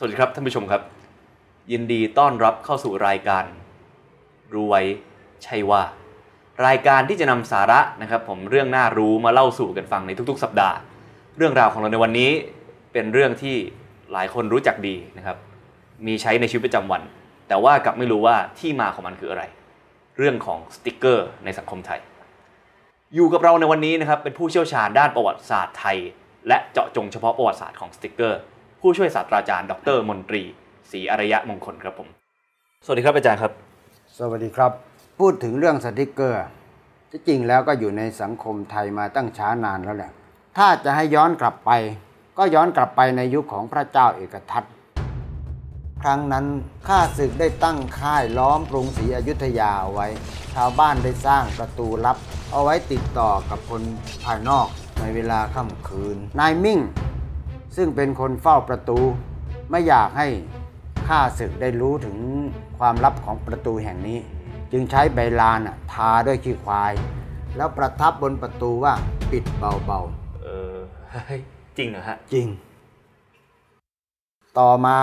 สวัสดีครับท่านผู้ชมครับ ยินดีต้อนรับเข้าสู่รายการรู้ไว้ใช่ว่า รายการที่จะนำสาระนะครับ ผมเรื่องน่ารู้มาเล่าสู่กันฟังในทุกๆ สัปดาห์ เรื่องราวของเราในวันนี้เป็นเรื่องที่หลายคนรู้จักดีนะครับ มีใช้ในชีวิตประจำวัน แต่ว่ากลับไม่รู้ว่าที่มาของมันคืออะไร เรื่องของสติกเกอร์ในสังคมไทย อยู่กับเราในวันนี้นะครับเป็นผู้เชี่ยวชาญด้านประวัติศาสตร์ไทย และเจาะจงเฉพาะประวัติศาสตร์ของสติกเกอร์ ผู้ช่วยศาสตราจารย์ ดรมนตรีศรีอารยะมงคลครับผม สวัสดีครับอาจารย์ครับ สวัสดีครับ พูดถึงเรื่องสติกเกอร์ ที่จริงแล้วก็อยู่ในสังคมไทยมาตั้งช้านานแล้วแหละ ถ้าจะให้ย้อนกลับไป ก็ย้อนกลับไปในยุคของพระเจ้าเอกทัตครั้งนั้นข้าศึกได้ตั้งค่ายล้อมกรุงศรีอยุธยาเอาไว้ ชาวบ้านได้สร้างประตูลับ เอาไว้ติดต่อกับคนภายนอกในเวลาค่ำคืน นายมิ่ง ซึ่งเป็นคนเฝ้าประตู ไม่อยากให้ข้าศึกได้รู้ถึงความลับของประตูแห่งนี้ จึงใช้ใบลานน่ะทาด้วยขี้ควาย แล้วประทับบนประตูว่าปิดเบาเออเฮ้ยจริงเหรอฮะๆจริง ต่อมา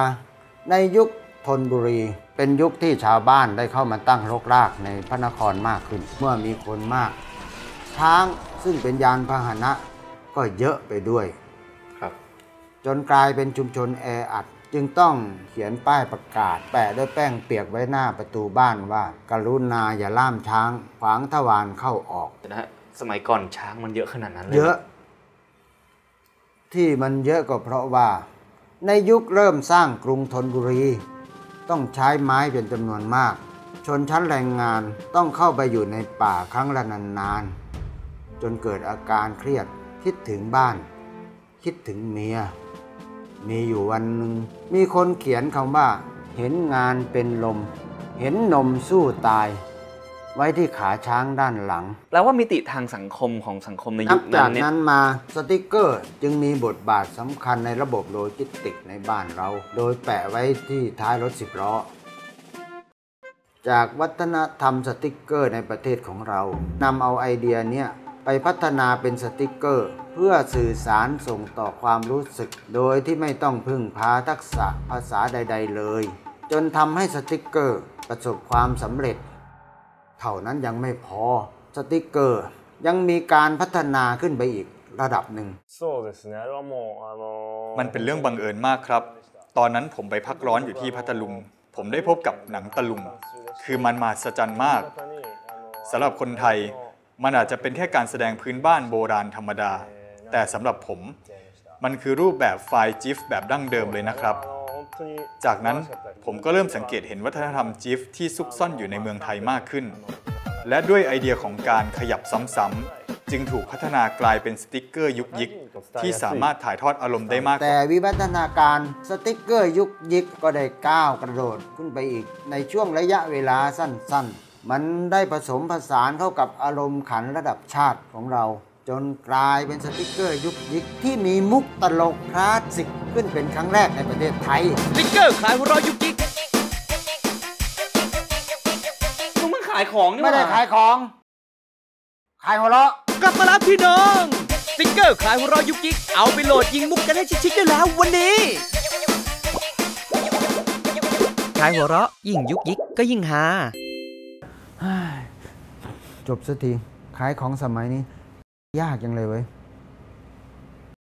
ในยุคธนบุรีเป็นยุคที่ชาวบ้านได้เข้ามาตั้งรกรากในพระนครมากขึ้น เมื่อมีคนมาก ช้างซึ่งเป็นยานพาหนะก็เยอะไปด้วยครับ จนกลายเป็นชุมชนแออัด จึงต้องเขียนป้ายประกาศ แปะด้วยแป้งเปียกไว้หน้าประตูบ้านว่า กรุณาอย่าล่ามช้างขวางทวารเข้าออกเดี๋ยวนะฮะสมัยก่อนช้างมันเยอะขนาดนั้นเลยเยอะ ที่มันเยอะก็เพราะว่า ในยุคเริ่มสร้างกรุงธนบุรี ต้องใช้ไม้เป็นจำนวนมาก ชนชั้นแรงงานต้องเข้าไปอยู่ในป่าครั้งละนานๆจนเกิดอาการเครียดคิดถึงบ้าน คิดถึงเมีย มีอยู่วันหนึ่งมีคนเขียนคำว่า เห็นงานเป็นลม เห็นนมสู้ตาย ไว้ที่ขาช้างด้านหลัง แปลว่ามิติทางสังคมของสังคมในนัยุบคจานั้กนเนี่ยนั้นมาสติกเกอร์จึงมีบทบาทสำคัญในระบบโลจิสติกส์ในบ้านเรา โดยแปะไว้ที่ท้ายรถสิบล้อจากวัฒนธรรมสติกเกอร์ในประเทศของเรานำเอาไอเดียเนี้ย ไปพัฒนาเป็นสติกเกอร์ เพื่อสื่อสารส่งต่อความรู้สึก โดยที่ไม่ต้องพึ่งพาทักษะภาษาใด ๆ เลย จนทำให้สติกเกอร์ประสบความสำเร็จ เท่านั้นยังไม่พอสติกเกอร์ยังมีการพัฒนาขึ้นไปอีกระดับหนึ่งมันเป็นเรื่องบังเอิญมากครับ ตอนนั้นผมไปพักร้อนอยู่ที่พัทลุง ผมได้พบกับหนังตะลุง คือมันมาสจรรย์มากสำหรับคนไทย มันอาจจะเป็นแค่การแสดงพื้นบ้านโบราณธรรมดา แต่สำหรับผม มันคือรูปแบบไฟจิฟแบบดั้งเดิมเลยนะครับ จากนั้นผมก็เริ่มสังเกตเห็นวัฒนธรรมจิฟที่ซุกซ่อนอยู่ในเมืองไทยมากขึ้น และด้วยไอเดียของการขยับซ้ำๆ จึงถูกพัฒนากลายเป็นสติกเกอร์ยุกยิก ที่สามารถถ่ายทอดอารมณ์ได้มาก แต่วิวัฒนาการสติกเกอร์ยุกยิกก็ได้ก้าวกระโดดขึ้นไปอีก ในช่วงระยะเวลาสั้นๆ มันได้ผสมผสานเข้ากับอารมณ์ขันระดับชาติของเรา จนกลายเป็นสติกเกอร์ยุคยิกที่มีมุกตลกคลาสสิกขึ้นเป็นครั้งแรกในประเทศไทยสติ๊กเกอร์ขายหัวเราะยุกยิกมึงมาขายของนี่หไม่ว่าได้ขายของ ขายหัวเราะกลับมาแล้วพี่น้องสติ๊กเกอร์ขายหัวเราะยุกยิกเอาไปโหลดยิงมุกกันให้ชิคๆได้แล้ววันนี้ขายหัวเราะยิ่งยุกยิกก็ยิ่งฮา จบสักทีขายของสมัยนี้ ยากยังเลยเว้ย